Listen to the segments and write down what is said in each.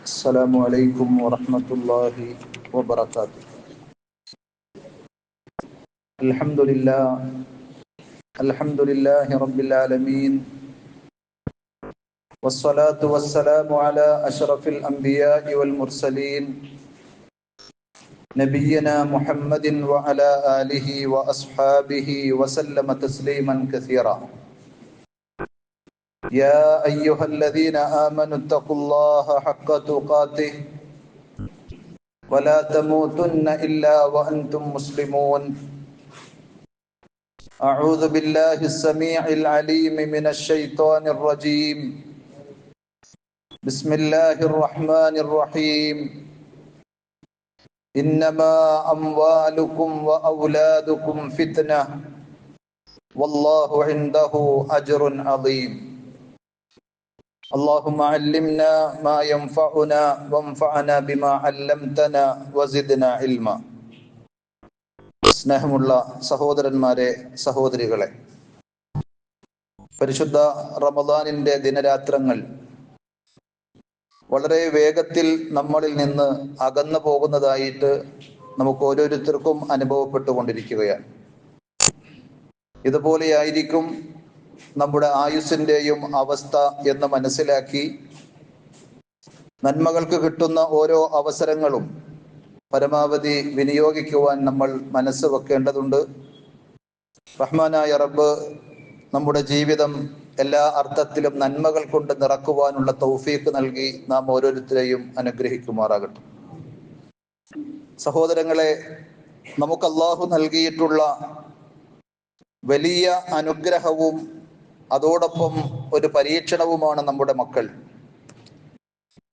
السلام عليكم ورحمة الله وبركاته. الحمد لله الحمد لله رب العالمين والصلاة والسلام على أشرف الأنبياء والمرسلين نبينا محمد وعلى آله وأصحابه وسلم تسليما كثيرا. يا أيها الذين آمنوا اتقوا الله حق تقاته ولا تموتن إلا وأنتم مسلمون. أعوذ بالله السميع العليم من الشيطان الرجيم. بسم الله الرحمن الرحيم. إنما أموالكم وأولادكم فتنة. والله عنده أجر عظيم. اللهم علمنا ما ينفعنا وانفعنا بما علمتنا وزدنا علما സ്നേഹമുള്ള സഹോദരന്മാരെ സഹോദരികളെ പരിശുദ്ധ റമദാനിന്റെ ദിനരാത്രങ്ങൾ വളരെ വേഗത്തിൽ നമ്മളിൽ നിന്ന് അകന്നു പോകുന്നതായിട്ട് നമുക്ക് ഓരോരുത്തർക്കും അനുഭവപ്പെട്ടുകൊണ്ടിരിക്കുകയാണ് ഇതുപോലെയായിരിക്കും നമ്മുടെ ആയുസ്സിന്റെയും അവസ്ഥ എന്ന് മനസ്സിലാക്കി നന്മകൾക്ക് കിട്ടുന്ന ഓരോ അവസരങ്ങളും പരമാവധി വിനിയോഗിക്കുവാൻ നമ്മൾ മനസ്സ് വെക്കേണ്ടതുണ്ട്. റഹ്മാനായ റബ്ബ് നമ്മുടെ ജീവിതം എല്ലാ അർത്ഥത്തിലും നന്മകൾ കൊണ്ട് നിറക്കുവാനുള്ള തൗഫീക്ക് നൽകി നാം ഓരോരുത്തരെയും അനുഗ്രഹിക്കുമാറാകട്ടെ. സഹോദരങ്ങളെ നമുക്ക് അള്ളാഹു നൽകിയിട്ടുള്ള വലിയ അനുഗ്രഹവും അതോടൊപ്പം ഒരു പരീക്ഷണവുമാണ് നമ്മുടെ മക്കൾ.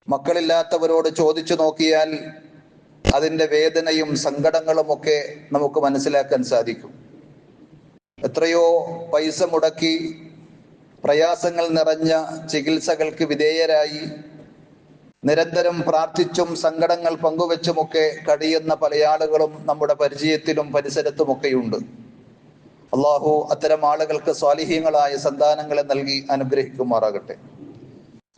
മക്കളില്ലാത്തവരോട് ചോദിച്ചു നോക്കിയാൽ അതിന്റെ വേദനയും സങ്കടങ്ങളും ഒക്കെ നമുക്ക് മനസ്സിലാക്കാൻ സാധിക്കും. എത്രയോ പൈസ മുടക്കി പ്രയാസങ്ങൾ നിറഞ്ഞ ചികിത്സകൾക്ക് വിധേയരായി നിരന്തരം പ്രാർത്ഥിച്ചും സങ്കടങ്ങൾ പങ്കുവെച്ചുമൊക്കെ കഴിയുന്ന പല ആളുകളും നമ്മുടെ പരിചയത്തിലും പരിസരത്തുമൊക്കെയുണ്ട്. അള്ളാഹു അത്തരം ആളുകൾക്ക് സ്വാലിഹ്യങ്ങളായ സന്താനങ്ങളെ നൽകി അനുഗ്രഹിക്കുമാറാകട്ടെ.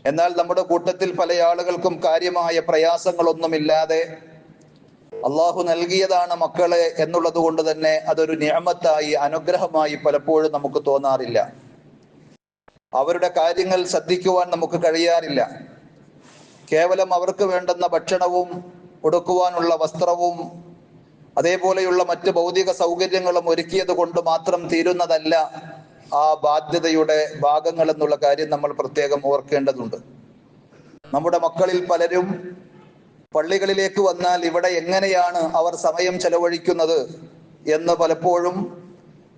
എന്നാൽ നമ്മുടെ കൂട്ടത്തിൽ പല ആളുകൾക്കും കാര്യമായ പ്രയാസങ്ങളൊന്നുമില്ലാതെ അള്ളാഹു നൽകിയതാണ് മക്കളെ എന്നുള്ളത് കൊണ്ട് തന്നെ അതൊരു നിയമത്തായി അനുഗ്രഹമായി പലപ്പോഴും നമുക്ക് തോന്നാറില്ല. അവരുടെ കാര്യങ്ങൾ ശ്രദ്ധിക്കുവാൻ നമുക്ക് കഴിയാറില്ല. കേവലം അവർക്ക് വേണ്ടുന്ന ഭക്ഷണവും ഉടുക്കുവാനുള്ള വസ്ത്രവും അതേപോലെയുള്ള മറ്റ് ഭൗതിക സൗകര്യങ്ങളും ഒരുക്കിയത് കൊണ്ട് മാത്രം തീരുന്നതല്ല ആ ബാധ്യതയുടെ ഭാഗങ്ങൾ എന്നുള്ള കാര്യം നമ്മൾ പ്രത്യേകം ഓർക്കേണ്ടതുണ്ട്. നമ്മുടെ മക്കളിൽ പലരും പള്ളികളിലേക്ക് വന്നാൽ ഇവിടെ എങ്ങനെയാണ് അവർ സമയം ചെലവഴിക്കുന്നത് എന്ന് പലപ്പോഴും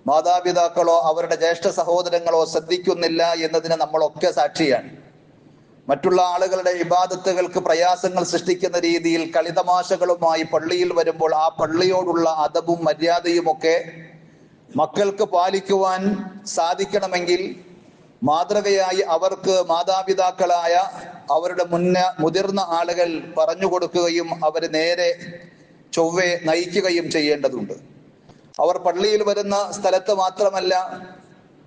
മാതാപിതാക്കളോ അവരുടെ ജ്യേഷ്ഠ സഹോദരങ്ങളോ ശ്രദ്ധിക്കുന്നില്ല എന്നതിന് നമ്മളൊക്കെ സാക്ഷിയാണ്. മറ്റുള്ള ആളുകളുടെ ഇബാദത്തുകൾക്ക് പ്രയാസങ്ങൾ സൃഷ്ടിക്കുന്ന രീതിയിൽ കളിതമാശകളുമായി പള്ളിയിൽ വരുമ്പോൾ ആ പള്ളിയോടുള്ള അദബും മര്യാദയും ഒക്കെ മക്കൾക്ക് പാലിക്കുവാൻ സാധിക്കണമെങ്കിൽ മാതൃകയായി അവർക്ക് മാതാപിതാക്കളായ അവരുടെ മുന്ന മുതിർന്ന ആളുകൾ പറഞ്ഞു കൊടുക്കുകയും അവർ നേരെ ചൊവ്വെ നയിക്കുകയും ചെയ്യേണ്ടതുണ്ട്. അവർ പള്ളിയിൽ വരുന്ന സ്ഥലത്ത് മാത്രമല്ല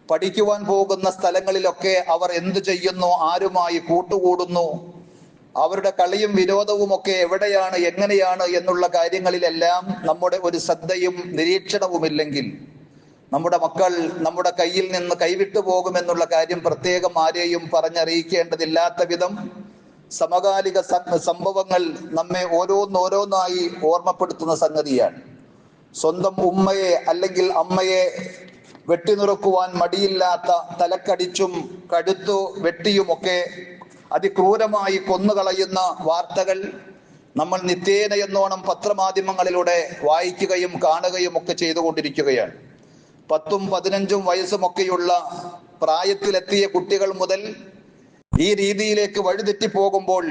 പഠിക്കുവാൻ പോകുന്ന സ്ഥലങ്ങളിലൊക്കെ അവർ എന്തു ചെയ്യുന്നു ആരുമായി കൂട്ടുകൂടുന്നു അവരുടെ കളിയും വിനോദവും ഒക്കെ എവിടെയാണ് എങ്ങനെയാണ് എന്നുള്ള കാര്യങ്ങളിലെല്ലാം നമ്മുടെ ഒരു ശ്രദ്ധയും നിരീക്ഷണവുമില്ലെങ്കിൽ നമ്മുടെ മക്കൾ നമ്മുടെ കയ്യിൽ നിന്ന് കൈവിട്ടു പോകുമെന്നുള്ള കാര്യം പ്രത്യേകം ആരെയും പറഞ്ഞറിയിക്കേണ്ടതില്ലാത്ത വിധം സമകാലിക സംഭവങ്ങൾ നമ്മെ ഓരോന്നോരോന്നായി ഓർമ്മപ്പെടുത്തുന്ന സംഗതിയാണ്. സ്വന്തം ഉമ്മയെ അല്ലെങ്കിൽ അമ്മയെ വെട്ടിനുറുക്കുവാൻ മടിയില്ലാത്ത തലക്കടിച്ചും കഴുത്തു വെട്ടിയുമൊക്കെ അതിക്രൂരമായി കൊന്നുകളയുന്ന വാർത്തകൾ നമ്മൾ നിത്യേന എന്നോണം പത്രമാധ്യമങ്ങളിലൂടെ വായിക്കുകയും കാണുകയും ഒക്കെ ചെയ്തുകൊണ്ടിരിക്കുകയാണ്. പത്തും പതിനഞ്ചും വയസ്സുമൊക്കെയുള്ള പ്രായത്തിലെത്തിയ കുട്ടികൾ മുതൽ ഈ രീതിയിലേക്ക് വഴിതെറ്റി പോകുമ്പോൾ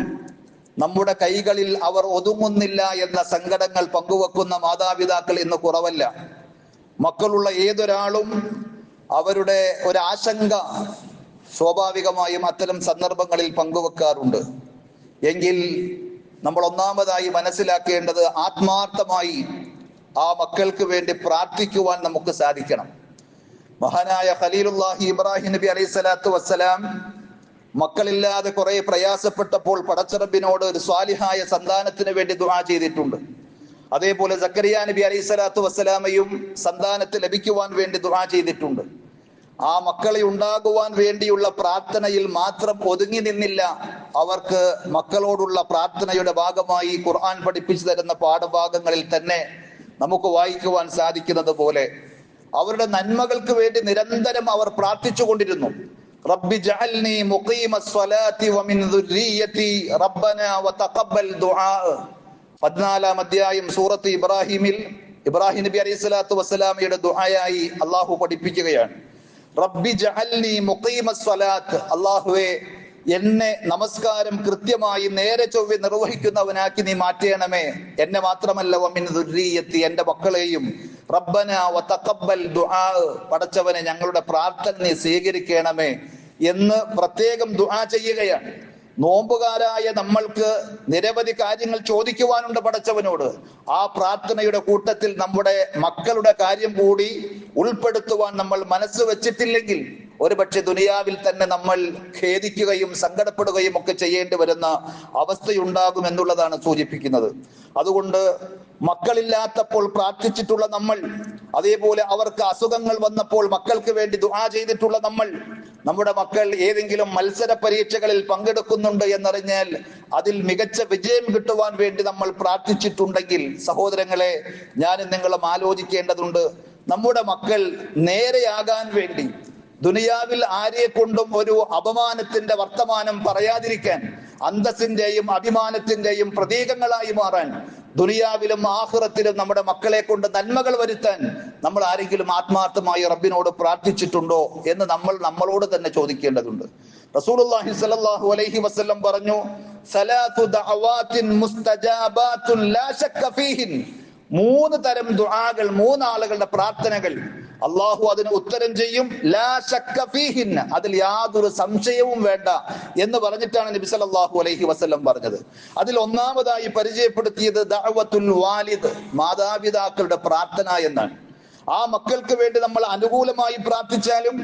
നമ്മുടെ കൈകളിൽ അവർ ഒതുങ്ങുന്നില്ല എന്ന സങ്കടങ്ങൾ പങ്കുവെക്കുന്ന മാതാപിതാക്കൾ ഇന്ന് കുറവല്ല. മക്കളുള്ള ഏതൊരാളും അവരുടെ ഒരാശങ്ക സ്വാഭാവികമായും അത്തരം സന്ദർഭങ്ങളിൽ പങ്കുവെക്കാറുണ്ട്. എങ്കിൽ നമ്മൾ ഒന്നാമതായി മനസ്സിലാക്കേണ്ടത് ആത്മാർത്ഥമായി ആ മക്കൾക്ക് വേണ്ടി പ്രാർത്ഥിക്കുവാൻ നമുക്ക് സാധിക്കണം. മഹാനായ ഖലീലുല്ലാഹി ഇബ്രാഹിം നബി അലൈഹി സ്വലാത്തു വസ്സലാം മക്കളില്ലാതെ കുറെ പ്രയാസപ്പെട്ടപ്പോൾ പടച്ചറബിനോട് ഒരു സ്വാലിഹായ സന്താനത്തിന് വേണ്ടി ദുആ ചെയ്തിട്ടുണ്ട്. അതേപോലെ സക്കരിയ നബി അലൈഹി സ്വലാത്തു വസ്സലാമയും സന്താനത്തെ ലഭിക്കുവാൻ വേണ്ടി ദുആ ചെയ്തിട്ടുണ്ട്. ആ മക്കളെ ഉണ്ടാകുവാൻ വേണ്ടിയുള്ള പ്രാർത്ഥനയിൽ മാത്രം ഒതുങ്ങി നിന്നില്ല. അവർക്ക് മക്കളോടുള്ള പ്രാർത്ഥനയുടെ ഭാഗമായി ഖുർആൻ പഠിപ്പിച്ചു തരുന്ന പാഠഭാഗങ്ങളിൽ തന്നെ നമുക്ക് വായിക്കുവാൻ സാധിക്കുന്നത് പോലെ അവരുടെ നന്മകൾക്ക് വേണ്ടി നിരന്തരം അവർ പ്രാർത്ഥിച്ചു കൊണ്ടിരുന്നു. റബ്ബി ജഅൽനി മുഖീമ സ്വലാത്തി വമിൻ ദുർരിയത്തി റബ്ബന വതഖബ്ബൽ ദുആ. പതിനാലാം അധ്യായം സൂറത്ത് ഇബ്രാഹിമിൽ ഇബ്രാഹിം നബി അലൈഹി സ്വലാത്തു വസ്സലാമയുടെ ദുആയായി അള്ളാഹു പഠിപ്പിക്കുകയാണ്. റബ്ബി ജഹല്ലി മുഖീമ സ്വലാത്ത്. അള്ളാഹുവെ എന്നെ നമസ്കാരം കൃത്യമായി നേരെ ചൊവ്വെ നിർവഹിക്കുന്നവനാക്കി നീ മാറ്റേണമേ. എന്നെ മാത്രമല്ല വമിൻ എന്റെ മക്കളെയും. റബ്ബന വതഖബ്ബൽ ദുആ പടച്ചവനെ ഞങ്ങളുടെ പ്രാർത്ഥന നീ സ്വീകരിക്കണമേ എന്ന് പ്രത്യേകം ദുആ ചെയ്യുകയാണ്. നോമ്പുകാരായ നമ്മൾക്ക് നിരവധി കാര്യങ്ങൾ ചോദിക്കുവാനുണ്ട് പഠിച്ചവനോട് ആ പ്രാർത്ഥനയുടെ കൂട്ടത്തിൽ നമ്മുടെ മക്കളുടെ കാര്യം കൂടി ഉൾപ്പെടുത്തുവാൻ നമ്മൾ മനസ്സ് വെച്ചിട്ടില്ലെങ്കിൽ ഒരുപക്ഷെ ദുനിയാവിൽ തന്നെ നമ്മൾ ഖേദിക്കുകയും സങ്കടപ്പെടുകയും ഒക്കെ ചെയ്യേണ്ടി വരുന്ന അവസ്ഥയുണ്ടാകും എന്നുള്ളതാണ് സൂചിപ്പിക്കുന്നത്. അതുകൊണ്ട് മക്കളില്ലാത്തപ്പോൾ പ്രാർത്ഥിച്ചിട്ടുള്ള നമ്മൾ അതേപോലെ അവർക്ക് അസുഖങ്ങൾ വന്നപ്പോൾ മക്കൾക്ക് വേണ്ടി ദുആ ചെയ്തിട്ടുള്ള നമ്മൾ നമ്മുടെ മക്കൾ ഏതെങ്കിലും മത്സര പരീക്ഷകളിൽ പങ്കെടുക്കുന്നുണ്ട് എന്നറിഞ്ഞാൽ അതിൽ മികച്ച വിജയം കിട്ടുവാൻ വേണ്ടി നമ്മൾ പ്രാർത്ഥിച്ചിട്ടുണ്ടെങ്കിൽ സഹോദരങ്ങളെ ഞാനും നിങ്ങളും ആലോചിക്കേണ്ടതുണ്ട്. നമ്മുടെ മക്കൾ നേരെയാകാൻ വേണ്ടി ദുനിയാവിൽ ആരെ കൊണ്ടും ഒരു അപമാനത്തിന്റെ വർത്തമാനം പറയാതിരിക്കാൻ അന്തസ്സിന്റെയും അഭിമാനത്തിന്റെയും പ്രതീകങ്ങളായി മാറാൻ ദുനിയാവിലും ആഹുറത്തിലും നമ്മുടെ മക്കളെ കൊണ്ട് നന്മകൾ വരുത്താൻ നമ്മൾ ആരെങ്കിലും ആത്മാർത്ഥമായി റബ്ബിനോട് പ്രാർത്ഥിച്ചിട്ടുണ്ടോ എന്ന് നമ്മൾ നമ്മളോട് തന്നെ ചോദിക്കേണ്ടതുണ്ട്. റസൂലുള്ളാഹി സ്വല്ലല്ലാഹു അലൈഹി വസല്ലം പറഞ്ഞു സലാത്തു ദഅവാത്തിൻ മുസ്തജാബാത്തുൻ ലാ ശക്ക ഫീഹിൻ. മൂന്ന് തരം ദുആകൾ മൂന്നാളുകളുടെ പ്രാർത്ഥനകൾ അള്ളാഹു അതിന് ഉത്തരം ചെയ്യും. ലാ അതിൽ യാതൊരു സംശയവും വേണ്ട എന്ന് പറഞ്ഞിട്ടാണ് നബി സല്ലല്ലാഹു അലൈഹി വസല്ലം പറഞ്ഞത്. അതിൽ ഒന്നാമതായി പരിചയപ്പെടുത്തിയത് ദഅവത്തുൽ വാലിദ് മാതാപിതാക്കളുടെ പ്രാർത്ഥന എന്നാണ്. ആ മക്കൾക്ക് വേണ്ടി നമ്മൾ അനുകൂലമായി പ്രാർത്ഥിച്ചാലും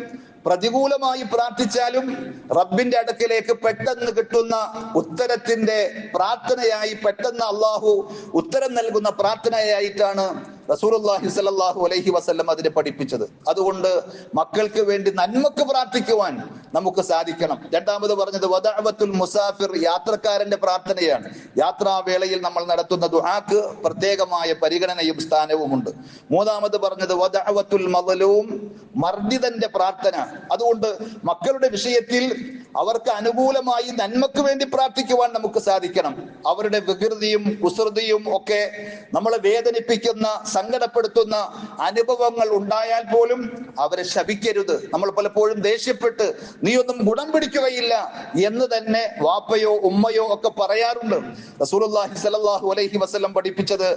പ്രതികൂലമായി പ്രാർത്ഥിച്ചാലും റബ്ബിന്റെ അടുക്കിലേക്ക് പെട്ടെന്ന് കിട്ടുന്ന ഉത്തരത്തിന്റെ പ്രാർത്ഥനയായി പെട്ടെന്ന് അള്ളാഹു ഉത്തരം നൽകുന്ന പ്രാർത്ഥനയായിട്ടാണ് റസൂലുള്ളാഹി സ്വല്ലല്ലാഹു അലൈഹി വസ്ല്ലം അതിനെ പഠിപ്പിച്ചത്. അതുകൊണ്ട് മക്കൾക്ക് വേണ്ടി നന്മക്ക് പ്രാർത്ഥിക്കുവാൻ നമുക്ക് സാധിക്കണം. രണ്ടാമത് പറഞ്ഞത് വദഅവത്തുൽ മുസാഫിർ യാത്രക്കാരന്റെ പ്രാർത്ഥനയാണ്. യാത്രാവേളയിൽ നമ്മൾ നടത്തുന്ന ദുആക്ക് പ്രത്യേകമായ പരിഗണനയും സ്ഥാനവുമുണ്ട്. മൂന്നാമത് പറഞ്ഞത് വദഅവത്തുൽ മദ്ലൂം മർദിതന്റെ പ്രാർത്ഥന. അതുകൊണ്ട് മക്കളുടെ വിഷയത്തിൽ അവർക്ക് അനുകൂലമായി നന്മക്ക് വേണ്ടി പ്രാർത്ഥിക്കുവാൻ നമുക്ക് സാധിക്കണം. അവരുടെ വികൃതിയും കുസൃതിയും ഒക്കെ നമ്മളെ വേദനിപ്പിക്കുന്ന സങ്കടപ്പെടുത്തുന്ന അനുഭവങ്ങൾ ഉണ്ടായാൽ പോലും അവരെ ശപിക്കരുത്. നമ്മൾ പലപ്പോഴും ദേഷ്യപ്പെട്ട് നീയൊന്നും ഗുണം പിടിക്കുകയില്ല എന്ന് തന്നെ വാപ്പയോ ഉമ്മയോ ഒക്കെ പറയാറുണ്ട്. റസൂലുള്ളാഹി സ്വല്ലല്ലാഹു അലൈഹി വസല്ലം പഠിപ്പിച്ചത്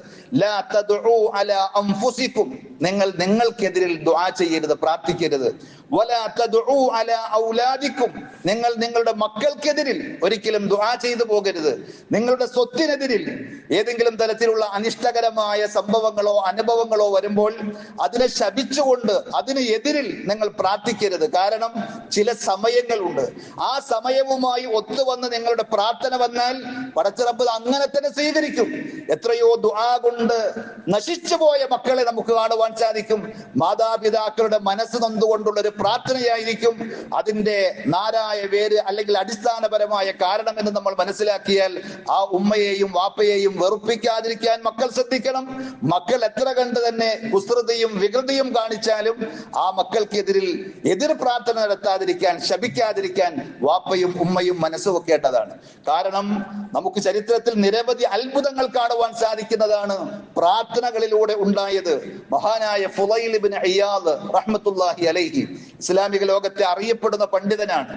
ലാ തദ്ഉ അലാ അൻഫുസിക്കും. നിങ്ങൾ നിങ്ങൾക്കെതിരിൽ ദുആ ചെയ്യരുത് പ്രാർത്ഥിക്കരുത്. വലാ തദ്ഉ അലാ ഔലാദിക്കും. നിങ്ങൾ നിങ്ങളുടെ മക്കൾക്കെതിരിൽ ഒരിക്കലും ദുആ ചെയ്തു പോകരുത്. നിങ്ങളുടെ സ്വത്തിനെതിരിൽ ഏതെങ്കിലും തരത്തിലുള്ള അനിഷ്ടകരമായ സംഭവങ്ങളോ അനുഭവങ്ങളോ വരുമ്പോൾ അതിനെ ശപിച്ചുകൊണ്ട് അതിന് എതിരിൽ നിങ്ങൾ പ്രാർത്ഥിക്കരുത്. കാരണം ചില സമയങ്ങളുണ്ട്. ആ സമയവുമായി ഒത്തുവന്ന് നിങ്ങളുടെ പ്രാർത്ഥന വന്നാൽ പടച്ചിറപ്പ് അങ്ങനെ തന്നെ സ്വീകരിക്കും. എത്രയോ ദുആ കൊണ്ട് നശിച്ചു പോയ മക്കളെ നമുക്ക് കാണുവാൻ സാധിക്കും. മാതാപിതാക്കളുടെ മനസ്സ് നൊന്നുകൊണ്ടുള്ള ഒരു പ്രാർത്ഥനയായിരിക്കും അതിന്റെ നാരായ വേര് അല്ലെങ്കിൽ അടിസ്ഥാനപരമായ കാരണം എന്ന് നമ്മൾ മനസ്സിലാക്കിയാൽ ആ ഉമ്മയെയും വാപ്പയെയും വെറുപ്പിക്കാതിരിക്കാൻ മക്കൾ ശ്രദ്ധിക്കണം. മക്കൾ എത്ര കണ്ട് തന്നെ കുസൃതിയും വികൃതിയും കാണിച്ചാലും ആ മക്കൾക്കെതിരിൽ എതിർ പ്രാർത്ഥന നടത്താതിരിക്കാൻ ശപിക്കാതിരിക്കാൻ വാപ്പയും ഉമ്മയും മനസ്സ് വെക്കേണ്ടതാണ് കാരണം നമുക്ക് ചരിത്രത്തിൽ നിരവധി അത്ഭുതങ്ങൾ കാണുവാൻ സാധിക്കുന്നതാണ് പ്രാർത്ഥനകളിലൂടെ ഉണ്ടായത് മഹാനായ ഫുലൈൽ ഇബ്നു റഹ്മത്തുല്ലാഹി റഹ്മത്തുള്ളാഹി അലൈഹി. ഇസ്ലാമിക ലോകത്തെ അറിയപ്പെടുന്ന പണ്ഡിതനാണ്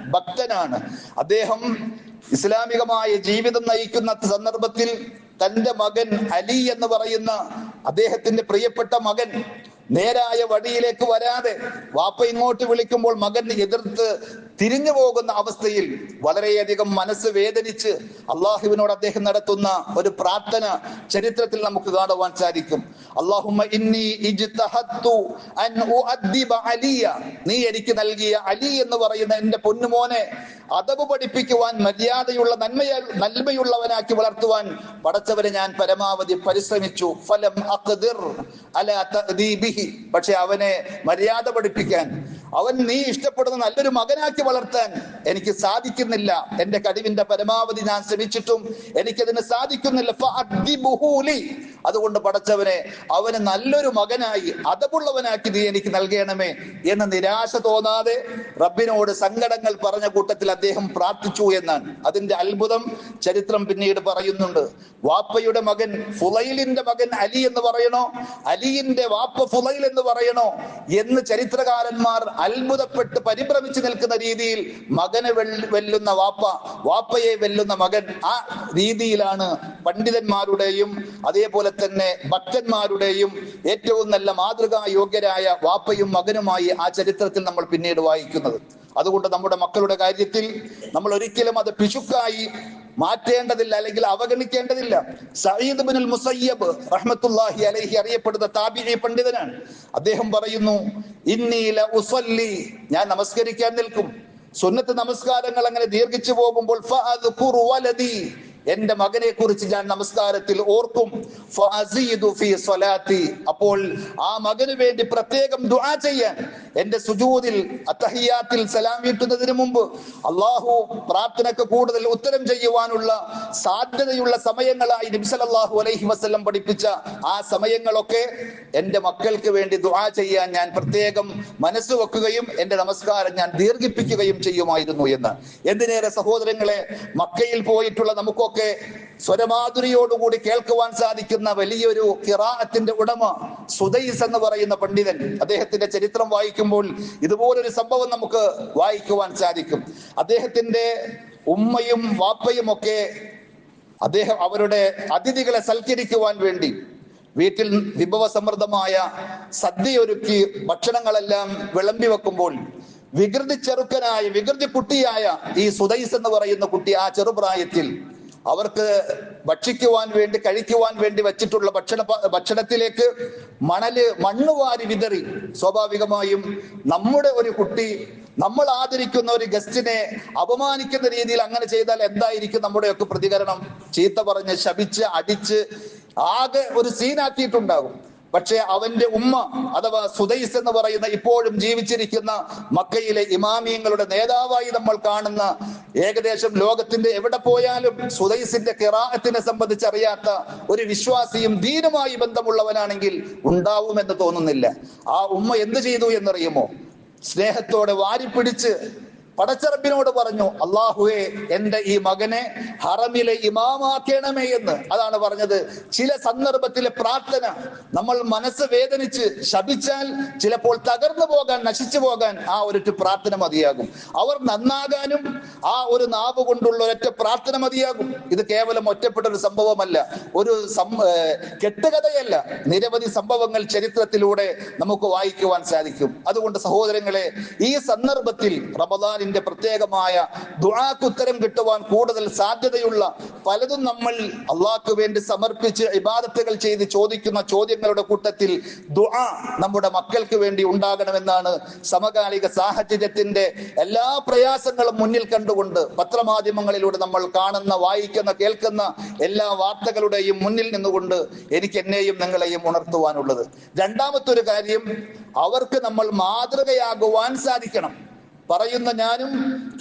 ഭക്തനാണ് അദ്ദേഹം ഇസ്ലാമികമായ ജീവിതം നയിക്കുന്ന സന്ദർഭത്തിൽ തന്റെ മകൻ അലി എന്ന് പറയുന്ന അദ്ദേഹത്തിന്റെ പ്രിയപ്പെട്ട മകൻ നേരായ വഴിയിലേക്ക് വരാതെ വാപ്പ ഇങ്ങോട്ട് വിളിക്കുമ്പോൾ മകൻ എതിർത്ത് തിരിഞ്ഞു പോകുന്ന അവസ്ഥയിൽ വളരെയധികം മനസ്സ് വേദനിച്ച് അള്ളാഹുവിനോട് അദ്ദേഹം നടത്തുന്ന ഒരു പ്രാർത്ഥന ചരിത്രത്തിൽ നമുക്ക് കാണുവാൻ സാധിക്കും. അലിയ. നീ എനിക്ക് നൽകിയ അലി എന്ന് പറയുന്ന എന്റെ പൊന്നുമോനെ അതവ് പഠിപ്പിക്കുവാൻ മര്യാദയുള്ള നന്മയ നന്മയുള്ളവനാക്കി വളർത്തുവാൻ പടച്ചവരെ ഞാൻ പരമാവധി പരിശ്രമിച്ചു. ഫലം അല പക്ഷെ അവനെ മര്യാദ പഠിപ്പിക്കാൻ അവൻ നീ ഇഷ്ടപ്പെടുന്ന നല്ലൊരു മകനാക്കി വളർത്താൻ എനിക്ക് സാധിക്കുന്നില്ല. എന്റെ കഴിവിന്റെ പരമാവധി ഞാൻ ശ്രമിച്ചിട്ടും എനിക്കതിന് സാധിക്കുന്നില്ല. അതുകൊണ്ട് പടച്ചവനെ അവന് നല്ലൊരു മകനായി അതപുള്ളവനാക്കി നീ എനിക്ക് നൽകണമേ എന്ന് നിരാശ തോന്നാതെ റബ്ബിനോട് സങ്കടങ്ങൾ പറഞ്ഞ കൂട്ടത്തിൽ അദ്ദേഹം പ്രാർത്ഥിച്ചു എന്നാണ്. അതിന്റെ അത്ഭുതം ചരിത്രം പിന്നീട് പറയുന്നുണ്ട്. വാപ്പയുടെ മകൻ ഫുലൈലിന്റെ മകൻ അലി എന്ന് പറയണോ? അലിയിന്റെ വാപ്പ ഫുലൈൽ എന്ന് പറയണോ? എന്ന് ചരിത്രകാരന്മാർ അത്ഭുതപ്പെട്ട് പരിഭ്രമിച്ചു നിൽക്കുന്ന രീതിയിൽ മകനെ വെല്ലുന്ന വാപ്പ വാപ്പയെ വെല്ലുന്ന മകൻ ആ രീതിയിലാണ് പണ്ഡിതന്മാരുടെയും അതേപോലെ തന്നെ ഭക്തന്മാരുടെയും ഏറ്റവും നല്ല മാതൃകാ യോഗ്യരായ വാപ്പയും മകനുമായി ആ ചരിത്രത്തിൽ നമ്മൾ പിന്നീട് വായിക്കുന്നത്. അതുകൊണ്ട് നമ്മുടെ മക്കളുടെ കാര്യത്തിൽ നമ്മൾ ഒരിക്കലും അത് പിശുക്കായി മാറ്റേണ്ടതില്ല അല്ലെങ്കിൽ അവഗണിക്കേണ്ടതില്ല. സയ്യിദ് ബിനുൽ മുസയ്യബ് റഹ്മത്തുല്ലാഹി അലൈഹി അറിയപ്പെടുന്ന താബിഈ പണ്ഡിതനാണ്. അദ്ദേഹം പറയുന്നു ഇന്നീല ഉസല്ലി ഞാൻ നമസ്കരിക്കാൻ നിൽക്കും. സുന്നത്ത് നമസ്കാരങ്ങൾ അങ്ങനെ ദീർഘിച്ചു പോകുമ്പോൾ എന്റെ മകനെ കുറിച്ച് ഞാൻ നമസ്കാരത്തിൽ ഓർക്കും. അപ്പോൾ ആ മകന് വേണ്ടി പ്രത്യേകം ദുആ ചെയ്യാൻ എന്റെ സുജൂതിൽ അത്തഹിയാത്തിൽ സലാം വീട്ടുന്നതിന് മുമ്പ് അള്ളാഹു പ്രാർത്ഥനക്ക് കൂടുതൽ ഉത്തരം ചെയ്യുവാനുള്ള സാധ്യതയുള്ള സമയങ്ങളായി നിംസലാഹു അലൈഹി വസ്ലം പഠിപ്പിച്ച ആ സമയങ്ങളൊക്കെ എന്റെ മക്കൾക്ക് വേണ്ടി ദുആ ചെയ്യാൻ ഞാൻ പ്രത്യേകം മനസ്സ് വെക്കുകയും എന്റെ നമസ്കാരം ഞാൻ ദീർഘിപ്പിക്കുകയും ചെയ്യുമായിരുന്നു എന്ന്. എന്തിനേറെ സഹോദരങ്ങളെ മക്കയിൽ പോയിട്ടുള്ള നമുക്കൊക്കെ സ്വരമാധുരിയോടുകൂടി കേൾക്കുവാൻ സാധിക്കുന്ന വലിയൊരു കിറാഅത്തിന്റെ ഉടമ സുദൈസ് എന്ന് പറയുന്ന പണ്ഡിതൻ അദ്ദേഹത്തിന്റെ ചരിത്രം വായിക്കുമ്പോൾ ഇതുപോലൊരു സംഭവം നമുക്ക് വായിക്കുവാൻ സാധിക്കും. അദ്ദേഹത്തിന്റെ ഉമ്മയും വാപ്പയും ഒക്കെ അദ്ദേഹം അവരുടെ അതിഥികളെ സൽക്കരിക്കുവാൻ വേണ്ടി വീട്ടിൽ വിഭവസമൃദ്ധമായ സദ്യയൊരുക്കി ഭക്ഷണങ്ങളെല്ലാം വിളമ്പി വെക്കുമ്പോൾ വികൃതി ചെറുക്കനായ വികൃതി കുട്ടിയായ ഈ സുദൈസ് എന്ന് പറയുന്ന കുട്ടി ആ ചെറുപ്രായത്തിൽ അവർക്ക് ഭക്ഷിക്കുവാൻ വേണ്ടി കഴിക്കുവാൻ വേണ്ടി വെച്ചിട്ടുള്ള ഭക്ഷണ ഭക്ഷണത്തിലേക്ക് മണൽ മണ്ണ് വാരി വിതറി. സ്വാഭാവികമായും നമ്മുടെ ഒരു കുട്ടി നമ്മൾ ആദരിക്കുന്ന ഒരു ഗസ്റ്റിനെ അപമാനിക്കുന്ന രീതിയിൽ അങ്ങനെ ചെയ്താൽ എന്തായിരിക്കും നമ്മുടെയൊക്കെ പ്രതികരണം? ചീത്ത പറഞ്ഞ് ശപിച്ച് അടിച്ച് ആകെ ഒരു സീനാക്കിയിട്ടുണ്ടാകും പക്ഷേ അവന്റെ ഉമ്മ അഥവാ സുദൈസ് എന്ന് പറയുന്ന ഇപ്പോഴും ജീവിച്ചിരിക്കുന്ന മക്കയിലെ ഇമാമിയങ്ങളുടെ നേതാവായി നമ്മൾ കാണുന്ന ഏകദേശം ലോകത്തിന്റെ എവിടെ പോയാലും സുദൈസിന്റെ കിറാഹത്തിനെ സംബന്ധിച്ച് അറിയാത്ത ഒരു വിശ്വാസിയും ദീനുമായി ബന്ധമുള്ളവനാണെങ്കിൽ ഉണ്ടാവുമെന്ന് തോന്നുന്നില്ല. ആ ഉമ്മ എന്ത് ചെയ്തു എന്നറിയുമോ? സ്നേഹത്തോടെ വാരിപ്പിടിച്ച് പടച്ചറബിനോട് പറഞ്ഞു അള്ളാഹുവെ എന്റെ ഈ മകനെ ഹറമിലെ ഇമാമാക്കണമേ എന്ന്. അതാണ് പറഞ്ഞത്. ചില സന്ദർഭത്തിലെ പ്രാർത്ഥന നമ്മൾ മനസ്സ് വേദനിച്ച് ശപിച്ചാൽ ചിലപ്പോൾ തകർന്നു പോകാൻ നശിച്ചു പോകാൻ ആ ഒരൊറ്റ പ്രാർത്ഥന മതിയാകും. അവർ നന്നാകാനും ആ ഒരു നാവ് കൊണ്ടുള്ള ഒരൊറ്റ പ്രാർത്ഥന മതിയാകും. ഇത് കേവലം ഒറ്റപ്പെട്ട ഒരു സംഭവമല്ല. ഒരു കെട്ടുകഥയല്ല. നിരവധി സംഭവങ്ങൾ ചരിത്രത്തിലൂടെ നമുക്ക് വായിക്കുവാൻ സാധിക്കും. അതുകൊണ്ട് സഹോദരങ്ങളെ ഈ സന്ദർഭത്തിൽ റമദാനിന്റെ പ്രത്യേകമായ ദുആക്ക് ഉത്തരം കിട്ടുവാൻ കൂടുതൽ സാധ്യതയുള്ള പലതും നമ്മൾ അള്ളാഹ്ക്ക് വേണ്ടി സമർപ്പിച്ച് ഇബാദത്തുകൾ ചെയ്ത് ചോദിക്കുന്ന ചോദ്യങ്ങളുടെ കൂട്ടത്തിൽ ദുആ നമ്മുടെ മക്കൾക്ക് വേണ്ടി ഉണ്ടാകണമെന്നാണ് സമകാലിക സാഹചര്യത്തിന്റെ എല്ലാ പ്രയാസങ്ങളും മുന്നിൽ കണ്ടുകൊണ്ട് പത്രമാധ്യമങ്ങളിലൂടെ നമ്മൾ കാണുന്ന വായിക്കുന്ന കേൾക്കുന്ന എല്ലാ വാർത്തകളുടെയും മുന്നിൽ നിന്നുകൊണ്ട് എനിക്ക് എന്നെയും നിങ്ങളെയും ഉണർത്തുവാനുള്ളത്. രണ്ടാമത്തെ ഒരു കാര്യം അവർക്ക് നമ്മൾ മാതൃകയാകുവാൻ സാധിക്കണം. പറയുന്ന ഞാനും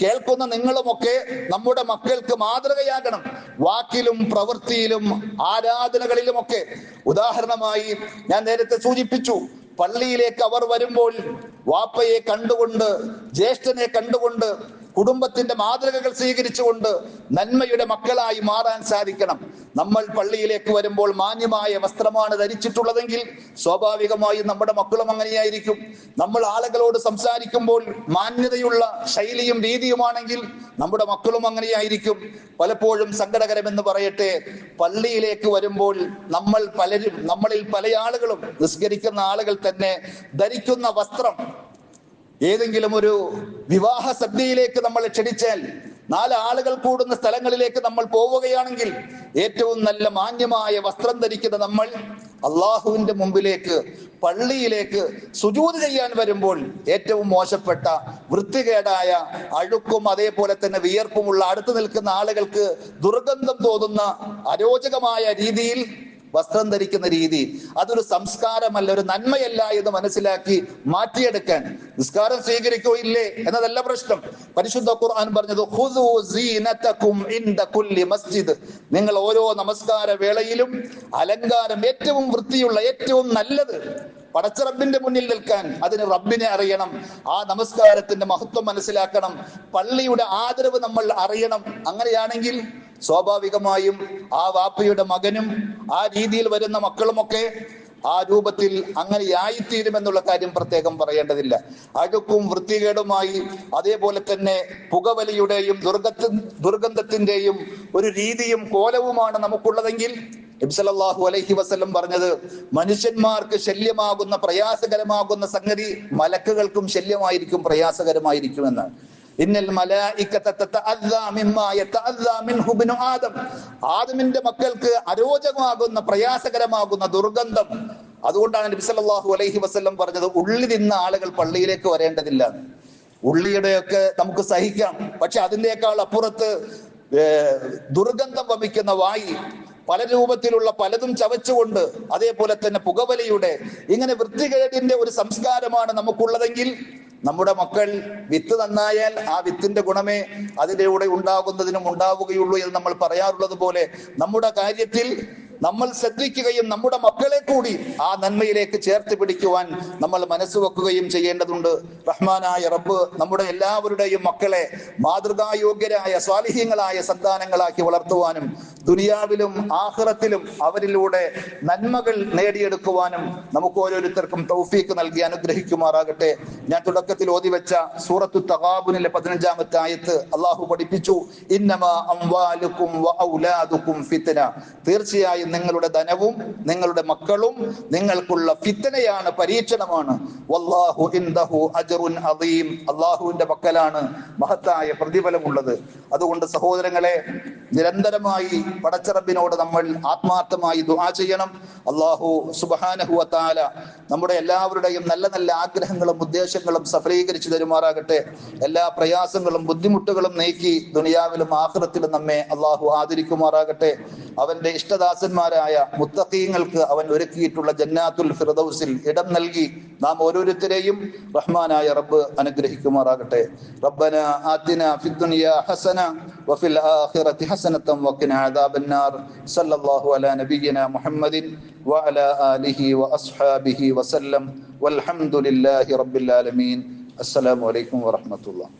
കേൾക്കുന്ന നിങ്ങളുമൊക്കെ നമ്മുടെ മക്കൾക്ക് മാതൃകയാകണം. വാക്കിലും പ്രവൃത്തിയിലും ആരാധനകളിലുമൊക്കെ. ഉദാഹരണമായി ഞാൻ നേരത്തെ സൂചിപ്പിച്ചു പള്ളിയിലേക്ക് അവർ വരുമ്പോൾ വാപ്പയെ കണ്ടുകൊണ്ട് ജ്യേഷ്ഠനെ കണ്ടുകൊണ്ട് കുടുംബത്തിന്റെ മാതൃകകൾ സ്വീകരിച്ചുകൊണ്ട് നന്മയുടെ മക്കളായി മാറാൻ സാധിക്കണം. നമ്മൾ പള്ളിയിലേക്ക് വരുമ്പോൾ മാന്യമായ വസ്ത്രമാണ് ധരിച്ചിട്ടുള്ളതെങ്കിൽ സ്വാഭാവികമായും നമ്മുടെ മക്കളും അങ്ങനെയായിരിക്കും. നമ്മൾ ആളുകളോട് സംസാരിക്കുമ്പോൾ മാന്യതയുള്ള ശൈലിയും രീതിയുമാണെങ്കിൽ നമ്മുടെ മക്കളും അങ്ങനെയായിരിക്കും. പലപ്പോഴും സങ്കടകരമെന്ന് പറയട്ടെ പള്ളിയിലേക്ക് വരുമ്പോൾ നമ്മൾ പലരും നമ്മളിൽ പല ആളുകളും നിസ്കരിക്കുന്ന ആളുകൾ തന്നെ ധരിക്കുന്ന വസ്ത്രം ഏതെങ്കിലും ഒരു വിവാഹ സദ്യയിലേക്ക് നമ്മൾ ക്ഷണിച്ചാൽ നാല് ആളുകൾ കൂടുന്ന സ്ഥലങ്ങളിലേക്ക് നമ്മൾ പോവുകയാണെങ്കിൽ ഏറ്റവും നല്ല മാന്യമായ വസ്ത്രം ധരിക്കുന്ന നമ്മൾ അള്ളാഹുവിന്റെ മുമ്പിലേക്ക് പള്ളിയിലേക്ക് സുജൂത് ചെയ്യാൻ വരുമ്പോൾ ഏറ്റവും മോശപ്പെട്ട വൃത്തികേടായ അഴുക്കും അതേപോലെ തന്നെ വിയർപ്പുമുള്ള അടുത്ത് നിൽക്കുന്ന ആളുകൾക്ക് ദുർഗന്ധം തോന്നുന്ന അരോചകമായ രീതിയിൽ വസ്ത്രം ധരിക്കുന്ന രീതി. അതൊരു സംസ്കാരമല്ല ഒരു നന്മയല്ല എന്ന് മനസ്സിലാക്കി മാറ്റിയെടുക്കാൻ. നിസ്കാരം സ്വീകരിക്കോ ഇല്ലേ എന്നതല്ല പ്രശ്നം. പരിശുദ്ധ ഖുർആൻ പറഞ്ഞത് "ഖുദൂ സീനതകും ഇൻദ കുല്ലി മസ്ജിദ്. നിങ്ങൾ ഓരോ നമസ്കാര വേളയിലും അലങ്കാരം ഏറ്റവും വൃത്തിയുള്ള ഏറ്റവും നല്ലത് പടച്ചറബിന്റെ മുന്നിൽ നിൽക്കാൻ അതിന് റബ്ബിനെ അറിയണം. ആ നമസ്കാരത്തിന്റെ മഹത്വം മനസ്സിലാക്കണം. പള്ളിയുടെ ആദരവ് നമ്മൾ അറിയണം. അങ്ങനെയാണെങ്കിൽ സ്വാഭാവികമായും ആ വാപ്പയുടെ മകനും ആ രീതിയിൽ വരുന്ന മക്കളുമൊക്കെ ആ രൂപത്തിൽ അങ്ങനെ അങ്ങനെയായിത്തീരുമെന്നുള്ള കാര്യം പ്രത്യേകം പറയേണ്ടതില്ല. അഴുക്കും വൃത്തികേടുമായി അതേപോലെ തന്നെ പുകവലിയുടെയും ദുർഗത്തി ദുർഗന്ധത്തിന്റെയും ഒരു രീതിയും കോലവുമാണ് നമുക്കുള്ളതെങ്കിൽ ഇബ്സലല്ലാഹു അലൈഹി വസ്ലം പറഞ്ഞത് മനുഷ്യന്മാർക്ക് ശല്യമാകുന്ന പ്രയാസകരമാകുന്ന സംഗതി മലക്കുകൾക്കും ശല്യമായിരിക്കും പ്രയാസകരമായിരിക്കും എന്ന് ഇന്നൽ ആദം. ആദമിന്റെ മക്കൾക്ക് അരോചകമാകുന്ന പ്രയാസകരമാകുന്ന ദുർഗന്ധം. അതുകൊണ്ടാണ് നബി സല്ലല്ലാഹു അലൈഹി വസല്ലം പറഞ്ഞത് ഉള്ളി തിന്ന ആളുകൾ പള്ളിയിലേക്ക് വരേണ്ടതില്ല. ഉള്ളിയുടെയൊക്കെ നമുക്ക് സഹിക്കാം. പക്ഷെ അതിന്റെക്കാൾ അപ്പുറത്ത് ദുർഗന്ധം വമിക്കുന്ന വായി പല രൂപത്തിലുള്ള പലതും ചവച്ചുകൊണ്ട് അതേപോലെ തന്നെ പുകവലിയുടെ ഇങ്ങനെ വൃത്തികേടിന്റെ ഒരു സംസ്കാരമാണ് നമുക്കുള്ളതെങ്കിൽ നമ്മുടെ മക്കൾ വിത്ത് നന്നായാൽ ആ വിത്തിന്റെ ഗുണമേ അതിലൂടെ ഉണ്ടാകുന്നതിനും ഉണ്ടാവുകയുള്ളൂ എന്ന് നമ്മൾ പറയാറുള്ളത് പോലെ നമ്മുടെ കാര്യത്തിൽ നമ്മൾ ശ്രദ്ധിക്കുകയും നമ്മുടെ മക്കളെ കൂടി ആ നന്മയിലേക്ക് ചേർത്ത് പിടിക്കുവാൻ നമ്മൾ മനസ്സ് വെക്കുകയും ചെയ്യേണ്ടതുണ്ട്. റഹ്മാനായ റബ്ബ് നമ്മുടെ എല്ലാവരുടെയും മക്കളെ മാതൃകായോഗ്യരായ സ്വാലിഹ്യങ്ങളായ സന്താനങ്ങളാക്കി വളർത്തുവാനും ദുനിയാവിലും ആഹ്റത്തിലും അവരിലൂടെ നന്മകൾ നേടിയെടുക്കുവാനും നമുക്ക് ഓരോരുത്തർക്കും തൗഫീക്ക് നൽകി അനുഗ്രഹിക്കുമാറാകട്ടെ. ഞാൻ തുടക്കത്തിൽ ഓതി വെച്ച സൂറത്തു തകാബുനിലെ പതിനഞ്ചാമത്തെ ആയത്ത് അള്ളാഹു പഠിപ്പിച്ചു ഇന്നമാ അംവാലുക്കും തീർച്ചയായും നിങ്ങളുടെ ധനവും നിങ്ങളുടെ മക്കളും നിങ്ങൾക്കുള്ള ഫിത്തനയാണ് പരീക്ഷണമാണ്. വല്ലാഹു അള്ളാഹുവിന്റെ പക്കലാണ് മഹത്തായ പ്രതിഫലമുള്ളത്. അതുകൊണ്ട് സഹോദരങ്ങളെ നിരന്തരമായി പടച്ചറബിനോട് നമ്മൾ ആത്മാർത്ഥമായി ദുആ ചെയ്യണം. അള്ളാഹു സുബാനഹുഅത്താല താല നമ്മുടെ എല്ലാവരുടെയും നല്ല നല്ല ആഗ്രഹങ്ങളും ഉദ്ദേശങ്ങളും സഫലീകരിച്ചു തരുമാറാകട്ടെ. എല്ലാ പ്രയാസങ്ങളും ബുദ്ധിമുട്ടുകളും നീക്കി ദുനിയാവിലും ആഹ്റത്തിലും നമ്മെ അള്ളാഹു ആദരിക്കുമാറാകട്ടെ. അവന്റെ ഇഷ്ടദാസന്മാരായ മുത്തഖീങ്ങൾക്ക് അവൻ ഒരുക്കിയിട്ടുള്ള ജന്നാത്തുൽ ഫിർദൗസിൽ ഇടം നൽകി നാം ഓരോരുത്തരെയും റഹ്മാനായ റബ്ബ് അനുഗ്രഹിക്കുമാറാകട്ടെ. റബ്ബന ആത്തിന ഫിദ്ദുനിയ ഹസന വഫിൽ ആഖിറതി ഹസനതൻ വഖിന അദാബന്നാർ. സല്ലല്ലാഹു അലാ നബിയന മുഹമ്മദിൻ വഅലാ ആലിഹി വഅസ്ഹാബിഹി വസല്ലം. വൽഹംദുലില്ലാഹി റബ്ബിൽ ആലമീൻ. അസ്സലാമു അലൈക്കും വറഹ്മത്തുള്ളാഹി.